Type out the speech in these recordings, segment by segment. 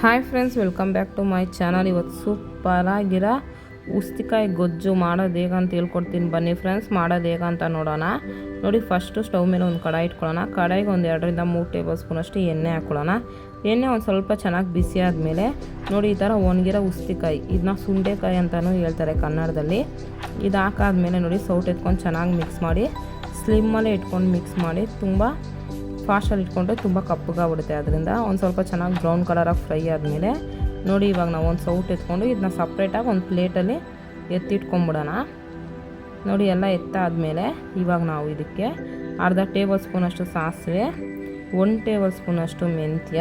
Hi friends welcome back to my channel ಇವತ್ತು ಸೂಪರಾಗಿರೋ ಉಸ್ತಿಕಾಯಿ ಗೊಜ್ಜು ಮಾಡೋದು ಹೇಗೆ ಅಂತ ಹೇಳ್ಕೊಡ್ತೀನಿ ಬನ್ನಿ ಫ್ರೆಂಡ್ಸ್ ಮಾಡೋದು ಹೇಗೆ ಅಂತ ನೋಡೋಣ. ನೋಡಿ ಫಸ್ಟು ಸ್ಟವ್ ಮೇಲೆ ಒಂದು ಕಡಾಯಿ ಇಟ್ಕೊಳ್ಳೋಣ. ಕಡಾಯಿಗೆ ಒಂದು ಎರಡರಿಂದ ಮೂರು ಟೇಬಲ್ ಸ್ಪೂನಷ್ಟು ಎಣ್ಣೆ ಹಾಕ್ಕೊಳ್ಳೋಣ ಎಣ್ಣೆ ಒಂದು ಸ್ವಲ್ಪ ಚೆನ್ನಾಗಿ ಬಿಸಿ ಆದಮೇಲೆ ನೋಡಿ, ಈ ಥರ ಒಣಗಿರೋ ಉಸ್ತಿಕಾಯಿ ಇದನ್ನ ಸುಂಡೆಕಾಯಿ ಅಂತಲೂ ಹೇಳ್ತಾರೆ ಕನ್ನಡದಲ್ಲಿ. ಇದು ಹಾಕಾದ್ಮೇಲೆ ನೋಡಿ ಸೌಟ್ ಎತ್ಕೊಂಡು ಚೆನ್ನಾಗಿ ಮಿಕ್ಸ್ ಮಾಡಿ ಸ್ಲಿಮ್ಮಲ್ಲೇ ಇಟ್ಕೊಂಡು ಮಿಕ್ಸ್ ಮಾಡಿ, ತುಂಬ ಫಾಸ್ಟಲ್ಲಿ ಇಟ್ಕೊಂಡ್ರೆ ತುಂಬ ಕಪ್ಪಗಾಗ್ಬಿಡುತ್ತೆ ಅದರಿಂದ ಒಂದು ಸ್ವಲ್ಪ ಚೆನ್ನಾಗಿ ಬ್ರೌನ್ ಕಲರಾಗಿ ಫ್ರೈ ಆದಮೇಲೆ ನೋಡಿ ಇವಾಗ ನಾವು ಒಂದು ಸೌಟ್ ಎತ್ಕೊಂಡು ಇದನ್ನ ಸಪ್ರೇಟಾಗಿ ಒಂದು ಪ್ಲೇಟಲ್ಲಿ ಎತ್ತಿಟ್ಕೊಂಬಿಡೋಣ. ನೋಡಿ ಎಲ್ಲ ಎತ್ತಾದಮೇಲೆ ಇವಾಗ ನಾವು ಇದಕ್ಕೆ ಅರ್ಧ ಟೇಬಲ್ ಸ್ಪೂನಷ್ಟು ಸಾಸಿವೆ ಒನ್ ಟೇಬಲ್ ಸ್ಪೂನಷ್ಟು ಮೆಂತ್ಯ,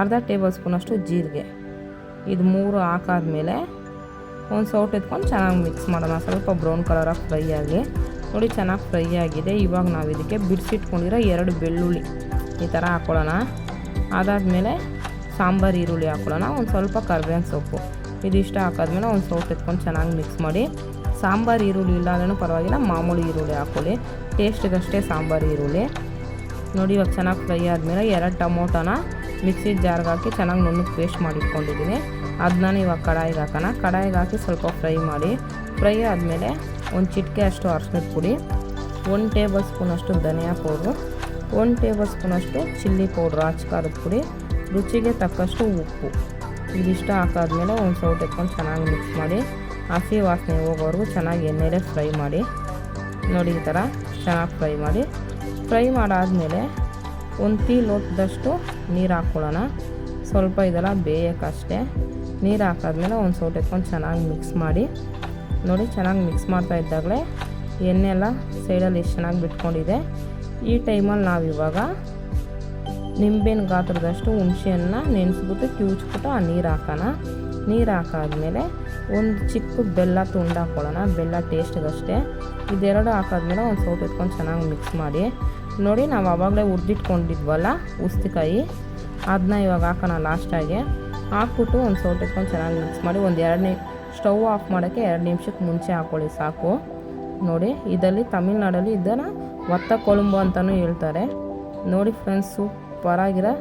ಅರ್ಧ ಟೇಬಲ್ ಸ್ಪೂನಷ್ಟು ಜೀರಿಗೆ. ಇದು ಮೂರು ಹಾಕಾದ್ಮೇಲೆ ಒಂದು ಸೌಟ್ ಎತ್ಕೊಂಡು ಚೆನ್ನಾಗಿ ಮಿಕ್ಸ್ ಮಾಡೋಣ. ಸ್ವಲ್ಪ ಬ್ರೌನ್ ಕಲರಾಗಿ ಫ್ರೈ ಆಗಿ. ನೋಡಿ, ಚೆನ್ನಾಗಿ ಫ್ರೈ ಆಗಿದೆ. ಇವಾಗ ನಾವು ಇದಕ್ಕೆ ಬಿಡಿಸಿಟ್ಕೊಂಡಿರೋ ಎರಡು ಬೆಳ್ಳುಳ್ಳಿ ಈ ಥರ ಹಾಕ್ಕೊಳ್ಳೋಣ ಅದಾದಮೇಲೆ ಸಾಂಬಾರು ಈರುಳ್ಳಿ ಹಾಕ್ಕೊಳ್ಳೋಣ ಒಂದು ಸ್ವಲ್ಪ ಕರ್ಬೇವಿನ ಸೊಪ್ಪು. ಇದಿಷ್ಟ ಹಾಕಾದ್ಮೇಲೆ ಒಂದು ಸೌಟ್ ಎತ್ಕೊಂಡು ಚೆನ್ನಾಗಿ ಮಿಕ್ಸ್ ಮಾಡಿ. ಸಾಂಬಾರು ಈರುಳ್ಳಿ ಇಲ್ಲ ಅಂದ್ರೂ ಪರವಾಗಿಲ್ಲ, ಮಾಮೂಲಿ ಈರುಳ್ಳಿ ಹಾಕ್ಕೊಳ್ಳಿ ಟೇಸ್ಟಿಗಷ್ಟೇ ಸಾಂಬಾರು ಈರುಳ್ಳಿ. ನೋಡಿ, ಇವಾಗ ಚೆನ್ನಾಗಿ ಫ್ರೈ ಆದಮೇಲೆ ಎರಡು ಟೊಮೊಟೋನ ಮಿಕ್ಸಿ ಜಾರ್ಗೆ ಹಾಕಿ ಚೆನ್ನಾಗಿ ನುಣ್ಣಗೆ ಪೇಸ್ಟ್ ಮಾಡಿಟ್ಕೊಂಡಿದ್ದೀನಿ ಅದನ್ನ ಇವಾಗ ಕಡಾಯಿಗೆ ಹಾಕೋಣ. ಕಡಾಯಿಗೆ ಹಾಕಿ ಸ್ವಲ್ಪ ಫ್ರೈ ಮಾಡಿ. ಫ್ರೈ ಆದಮೇಲೆ ಒಂದು ಚಿಟಿಕೆ ಅಷ್ಟು ಅರ್ಶಿನದ ಪುಡಿ, ಒಂದು ಟೇಬಲ್ ಸ್ಪೂನಷ್ಟು ಧನಿಯಾ ಪೌಡ್ರು, ಒಂದು ಟೇಬಲ್ ಸ್ಪೂನಷ್ಟು ಚಿಲ್ಲಿ ಪೌಡ್ರು ಖಾರದ ಪುಡಿ, ರುಚಿಗೆ ತಕ್ಕಷ್ಟು ಉಪ್ಪು. ಇದಿಷ್ಟ ಹಾಕಾದ್ಮೇಲೆ ಒಂದು ಸೌಟ್ ಎತ್ಕೊಂಡು ಚೆನ್ನಾಗಿ ಮಿಕ್ಸ್ ಮಾಡಿ, ಹಸಿ ವಾಸನೆ ಹೋಗೋವರೆಗೂ ಚೆನ್ನಾಗಿ ಎಣ್ಣೆಲೆ ಫ್ರೈ ಮಾಡಿ. ನೋಡಿ ಈ ಥರ ಚೆನ್ನಾಗಿ ಫ್ರೈ ಮಾಡಿ. ಫ್ರೈ ಮಾಡಾದಮೇಲೆ ಒಂದು ಟೀ ಲೋಟದಷ್ಟು ನೀರು ಹಾಕ್ಕೊಳ್ಳೋಣ. ಸ್ವಲ್ಪ ಇದೆಲ್ಲ ಬೇಯೋಕ್ಕಷ್ಟೇ. ನೀರು ಹಾಕಾದ್ಮೇಲೆ ಒಂದು ಸೌಟ್ ಎತ್ಕೊಂಡು ಚೆನ್ನಾಗಿ ಮಿಕ್ಸ್ ಮಾಡಿ. ನೋಡಿ, ಚೆನ್ನಾಗಿ ಮಿಕ್ಸ್ ಮಾಡ್ತಾ ಇದ್ದಾಗಲೇ ಎಣ್ಣೆ ಎಲ್ಲ ಸೈಡಲ್ಲಿ ಎಷ್ಟು ಚೆನ್ನಾಗಿ ಬಿಟ್ಕೊಂಡಿದೆ. ಈ ಟೈಮಲ್ಲಿ ನಾವು ಇವಾಗ ನಿಂಬೆನ ಗಾತ್ರದಷ್ಟು ಹುಣಸೆಯನ್ನು ನೆನೆಸ್ಬಿಟ್ಟು ಕಿವುಚ್ಬಿಟ್ಟು ಆ ನೀರು ಹಾಕೋಣ. ನೀರು ಹಾಕಾದ್ಮೇಲೆ ಒಂದು ಚಿಕ್ಕ ಬೆಲ್ಲ ತುಂಡು ಹಾಕ್ಕೊಳ್ಳೋಣ ಬೆಲ್ಲ ಟೇಸ್ಟ್ಗಷ್ಟೇ ಇದೆರಡು ಹಾಕಾದ್ಮೇಲೆ ಒಂದು ಸೌಟ್ ಇಟ್ಕೊಂಡು ಚೆನ್ನಾಗಿ ಮಿಕ್ಸ್ ಮಾಡಿ. ನೋಡಿ, ನಾವು ಆವಾಗಲೇ ಹುರಿದಿಟ್ಕೊಂಡಿದ್ವಲ್ಲ ಉಸ್ತಿಕಾಯಿ. ಅದನ್ನ ಇವಾಗ ಹಾಕೋಣ ಲಾಸ್ಟಾಗಿ ಹಾಕ್ಬಿಟ್ಟು ಒಂದು ಸೌಟ್ ಇಟ್ಕೊಂಡು ಚೆನ್ನಾಗಿ ಮಿಕ್ಸ್ ಮಾಡಿ. ಒಂದು ಎರಡು ನಿ ಸ್ಟವ್ ಆಫ್ ಮಾಡೋಕ್ಕೆ ಎರಡು ನಿಮಿಷಕ್ಕೆ ಮುಂಚೆ ಹಾಕ್ಕೊಳ್ಳಿ ಸಾಕು. ನೋಡಿ, ಇದರಲ್ಲಿ ತಮಿಳ್ನಾಡಲ್ಲಿ ಇದನ್ನು ಒತ್ತ ಕೊಳುಂಬು ಅಂತಲೂ ಹೇಳ್ತಾರೆ. ನೋಡಿ ಫ್ರೆಂಡ್ಸ್ ಸೂಪರಾಗಿರೋ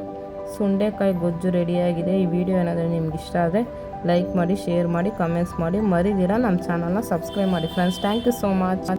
ಸುಂಡೆಕಾಯಿ ಗೊಜ್ಜು ರೆಡಿಯಾಗಿದೆ ಈ ವಿಡಿಯೋ ಏನಾದರೂ ನಿಮ್ಗೆ ಇಷ್ಟ ಆದರೆ ಲೈಕ್ ಮಾಡಿ ಶೇರ್ ಮಾಡಿ ಕಮೆಂಟ್ಸ್ ಮಾಡಿ. ಮರಿದಿರ ನಮ್ಮ ಚಾನಲ್ನ ಸಬ್ಸ್ಕ್ರೈಬ್ ಮಾಡಿ. Friends thank you so much